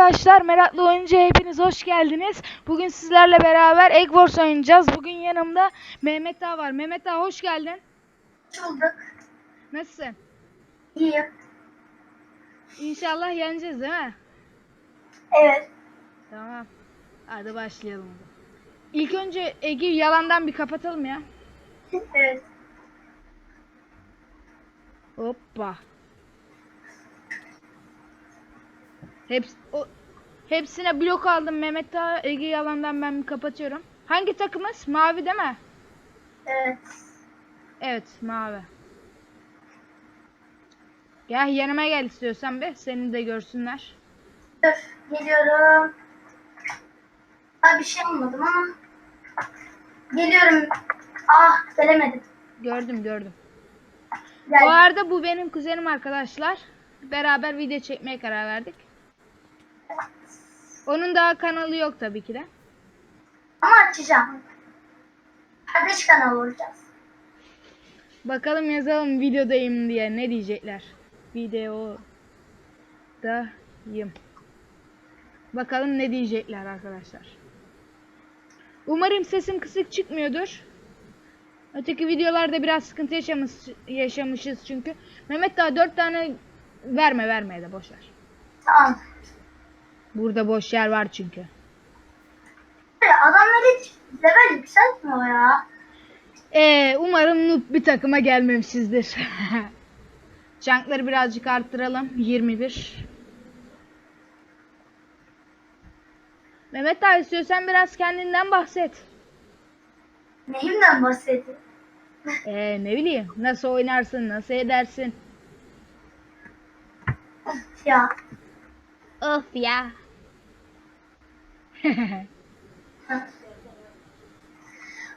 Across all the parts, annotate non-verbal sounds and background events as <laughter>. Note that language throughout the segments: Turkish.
arkadaşlar, Meraklı Oyuncu hepiniz hoş geldiniz. Bugün sizlerle beraber Egg Wars oynayacağız. Bugün yanımda Mehmet Ağa var. Mehmet Ağa hoş geldin. Bulduk. Nasılsın? İyiyim. İnşallah yeneceğiz değil mi? Evet. Tamam. Hadi başlayalım. İlk önce Egg'i yalandan bir kapatalım ya. evet. Hoppa. Heps o, hepsine blok aldım Mehmet Ağa. Egg'i yalandan ben kapatıyorum. Hangi takımız? Mavi değil mi? Evet. Evet mavi. Gel yanıma gel istiyorsan be. Seni de görsünler. Dur. Geliyorum. Daha bir şey almadım ama. Geliyorum. Ah gelemedim. Gördüm gördüm. Gel. Bu arada bu benim kuzenim arkadaşlar. Beraber video çekmeye karar verdik. Onun daha kanalı yok tabii ki de. Ama açacağım. Kardeş kanal olacağız. Bakalım yazalım videodayım diye ne diyecekler. Videodayım. Bakalım ne diyecekler arkadaşlar. Umarım sesim kısık çıkmıyordur. Öteki videolarda biraz sıkıntı yaşamış, yaşamışız çünkü. Mehmet daha dört tane verme vermeye de boş ver. Tamam. Burada boş yer var çünkü. Adamlar hiç level yükseltmiyor ya. Ee, umarım noob bir takıma gelmemişizdir. <laughs> Çankları birazcık arttıralım. 21. Mehmet abi istiyorsan biraz kendinden bahset. Neyimden bahsediyor? Ee, ne bileyim nasıl oynarsın, nasıl edersin. ya. Of ya.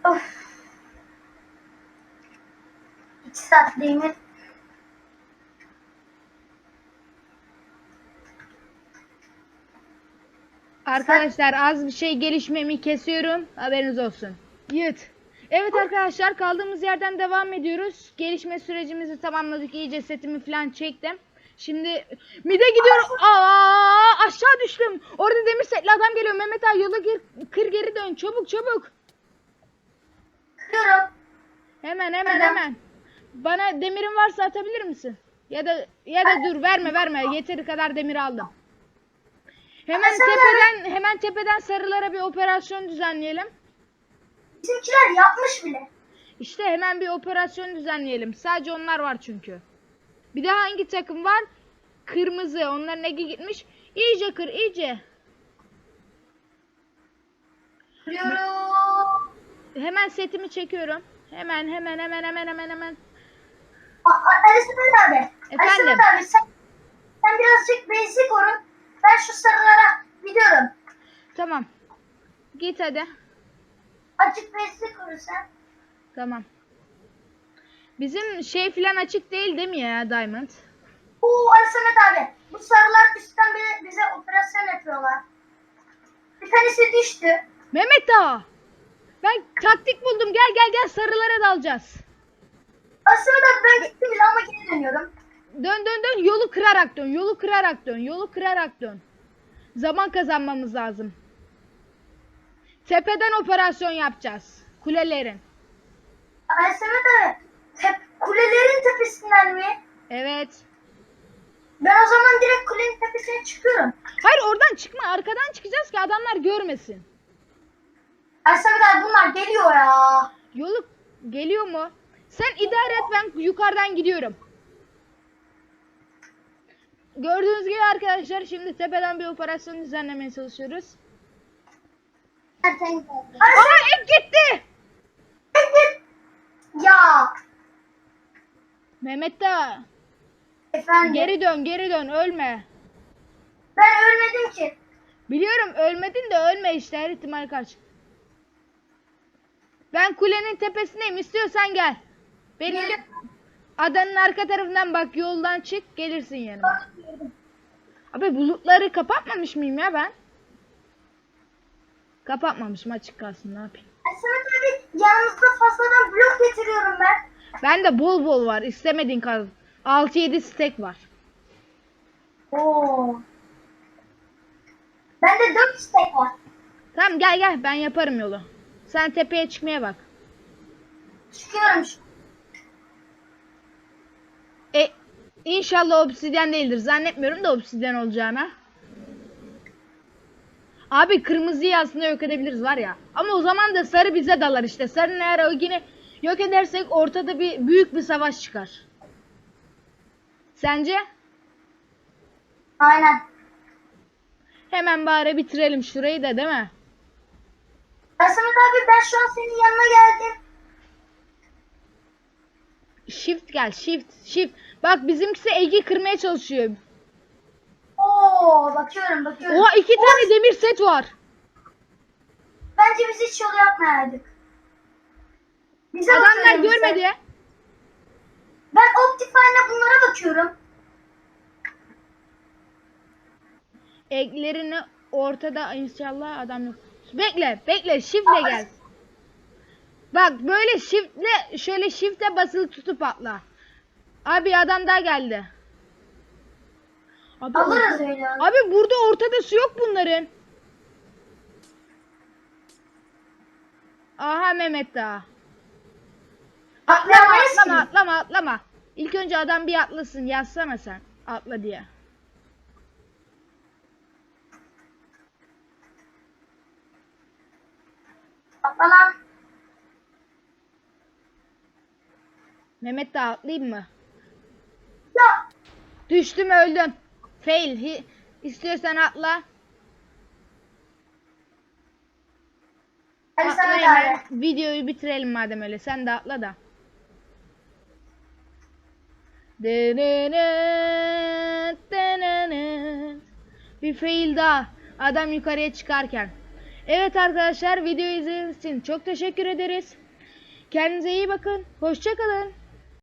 Of. İki saatliğimi Arkadaşlar az bir şey gelişmemi kesiyorum. Haberiniz olsun. Yıt. Evet arkadaşlar kaldığımız yerden devam ediyoruz. Gelişme sürecimizi tamamladık. İyice setimi falan çektim. Şimdi mide gidiyorum. Aa aşağı düştüm. Orada demir setli adam geliyor. Mehmet abi yola gir, kır geri dön. Çabuk çabuk. kırıyorum. Hemen hemen Neden? hemen. Bana demirin varsa atabilir misin? Ya da ya da dur verme verme. Yeteri kadar demir aldım. Hemen Ama sen tepeden hemen tepeden sarılara bir operasyon düzenleyelim. Bizimkiler yapmış bile. İşte hemen bir operasyon düzenleyelim. Sadece onlar var çünkü. Bir de hangi takım var? Kırmızı. Onların egi gitmiş. İyice kır, iyice. Kırıyorum. Hemen setimi çekiyorum. Hemen hemen hemen hemen hemen hemen. Alistair abi. Efendim? Abi sen, sen birazcık basic korun. Ben şu sarılara gidiyorum. Tamam. Git hadi. Açık basic koru sen. Tamam. Bizim şey filan açık değil değil mi ya Diamond? Oo Alistair abi. Bu sarılar üstten bize, bize operasyon yapıyorlar. Bir tanesi düştü. Mehmet Ağa. Ben taktik buldum. Gel gel gel sarılara dalacağız. Abi ben gittim bile ama geri dönüyorum. Dön dön dön yolu kırarak dön. Yolu kırarak dön. Yolu kırarak dön. Zaman kazanmamız lazım. Tepeden operasyon yapacağız. Kulelerin. Alistair abi. Tep, kulelerin tepesinden mi? Evet. Ben o zaman direkt kulenin tepesine çıkıyorum. Hayır oradan çıkma. Arkadan çıkacağız ki adamlar görmesin. Abi bunlar geliyor ya. Yolu geliyor mu? Sen idare et ben yukarıdan gidiyorum. Gördüğünüz gibi arkadaşlar şimdi tepeden bir operasyon düzenlemeye çalışıyoruz. Aa ek gitti. Ya. Mehmet de Efendim. geri dön geri dön ölme. Ben ölmedim ki. Biliyorum ölmedin de ölme işte her ihtimal karşı. Ben kulenin tepesindeyim istiyorsan gel. Benim Gel. adanın arka tarafından bak yoldan çık gelirsin yanıma. Abi bulutları kapatmamış mıyım ya ben? Kapatmamışım açık kalsın ne yapayım. Samet abi yanımızda fazladan blok getiriyorum ben. Ben de bol bol var istemediğin kadar. 6-7 stek var. Oo. Bende 4 istek var. Tamam gel gel ben yaparım yolu. Sen tepeye çıkmaya bak. Çıkıyorum. E inşallah obsidyen değildir. Zannetmiyorum da obsidyen olacağına. Abi kırmızıyı aslında yok edebiliriz var ya. Ama o zaman da sarı bize dalar işte. Sarının eğer o yine yok edersek ortada bir büyük bir savaş çıkar. Sence? Aynen. Hemen bari bitirelim şurayı da değil mi? Samet abi ben şu an senin yanına geldim. Shift gel shift shift. Bak bizimkisi Egi kırmaya çalışıyor. Oo bakıyorum bakıyorum. Oha iki tane demir set var. Bence biz hiç yolu yapmayaydık. Bize Adamlar bakıyorum görmedi. Ben Optifine'la bunlara bakıyorum. Eklerini ortada inşallah adam yok. Bekle, bekle, shiftle gel. Bak böyle shiftle, şöyle shiftle basılı tutup atla. Abi adam daha geldi. Abi, Alırız öyle. abi burada ortada su yok bunların. Aha Mehmet daha. Atlama, Atlayamayız atlama, ki. atlama, atlama. İlk önce adam bir atlasın, yazsana sen. Atla diye. Atla lan. Mehmet daha atlayayım mı? Ya. Düştüm öldüm. Fail. Hi- İstiyorsan atla. Hadi Atla hemen. abi. Videoyu bitirelim madem öyle. Sen de atla da. Bir fail daha. Adam yukarıya çıkarken. Evet arkadaşlar videoyu izlediğiniz için çok teşekkür ederiz. Kendinize iyi bakın. Hoşçakalın.